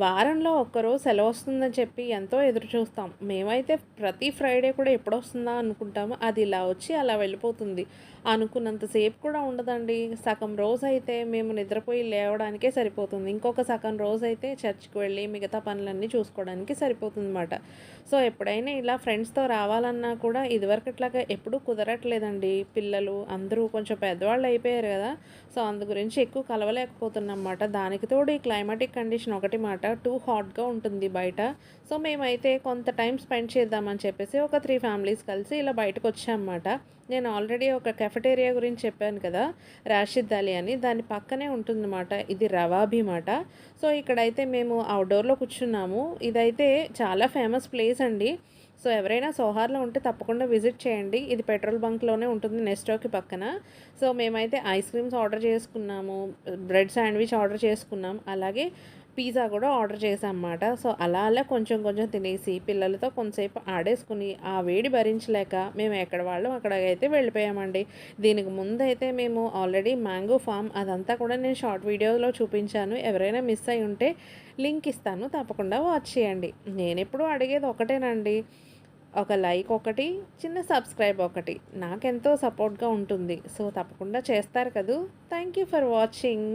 వారంలో ఒక్కరోజు సెలవు వస్తుందని చెప్పి ఎంతో ఎదురు చూస్తాం. మేమైతే ప్రతి ఫ్రైడే కూడా ఎప్పుడు వస్తుందా అనుకుంటాము. అది ఇలా వచ్చి అలా వెళ్ళిపోతుంది. అనుకున్నంతసేపు కూడా ఉండదండి. సగం రోజు అయితే మేము నిద్రపోయి లేవడానికే సరిపోతుంది. ఇంకొక సగం రోజు అయితే చర్చ్కి వెళ్ళి మిగతా పనులన్నీ చూసుకోవడానికి సరిపోతుంది అనమాట సో ఎప్పుడైనా ఇలా ఫ్రెండ్స్తో రావాలన్నా కూడా ఇదివరకట్లాగా ఎప్పుడూ కుదరట్లేదండి. పిల్లలు అందరూ కొంచెం పెద్దవాళ్ళు అయిపోయారు కదా. సో అందు గురించి ఎక్కువ కలవలేకపోతున్నమాట దానికి తోడు ఈ క్లైమాటిక్ కండిషన్ ఒకటి మాట టూ హాట్గా ఉంటుంది బయట. సో మేమైతే కొంత టైం స్పెండ్ చేద్దామని చెప్పేసి ఒక త్రీ ఫ్యామిలీస్ కలిసి ఇలా బయటకు వచ్చామన్నమాట నేను ఆల్రెడీ ఒక కెఫెటేరియా గురించి చెప్పాను కదా రాషిద్ అలీ అని. దాని పక్కనే ఉంటుందన్నమాట ఇది రవాబీ మాట సో ఇక్కడైతే మేము అవుట్డోర్లో కూర్చున్నాము. ఇదైతే చాలా ఫేమస్ ప్లేస్ అండి. సో ఎవరైనా సోహార్లో ఉంటే తప్పకుండా విజిట్ చేయండి. ఇది పెట్రోల్ బంక్లోనే ఉంటుంది నెస్టోకి పక్కన. సో మేమైతే ఐస్ క్రీమ్స్ ఆర్డర్ చేసుకున్నాము బ్రెడ్ శాండ్విచ్ ఆర్డర్ చేసుకున్నాం. అలాగే పిజ్జా కూడా ఆర్డర్ చేశామన్నమాట సో అలా అలా కొంచెం కొంచెం తినేసి పిల్లలతో కొంతసేపు ఆడేసుకుని ఆ వేడి భరించలేక మేము ఎక్కడ వాళ్ళం అక్కడికైతే వెళ్ళిపోయామండి. దీనికి ముందైతే మేము ఆల్రెడీ మ్యాంగో ఫామ్ అదంతా కూడా నేను షార్ట్ వీడియోలో చూపించాను. ఎవరైనా మిస్ అయి ఉంటే లింక్ ఇస్తాను. తప్పకుండా వాచ్ చేయండి. నేను ఎప్పుడు అడిగేది ఒకటేనండి. ఒక లైక్ ఒకటి చిన్న సబ్స్క్రైబ్ ఒకటి. నాకెంతో సపోర్ట్గా ఉంటుంది. సో తప్పకుండా చేస్తారు కదూ. Thank you for watching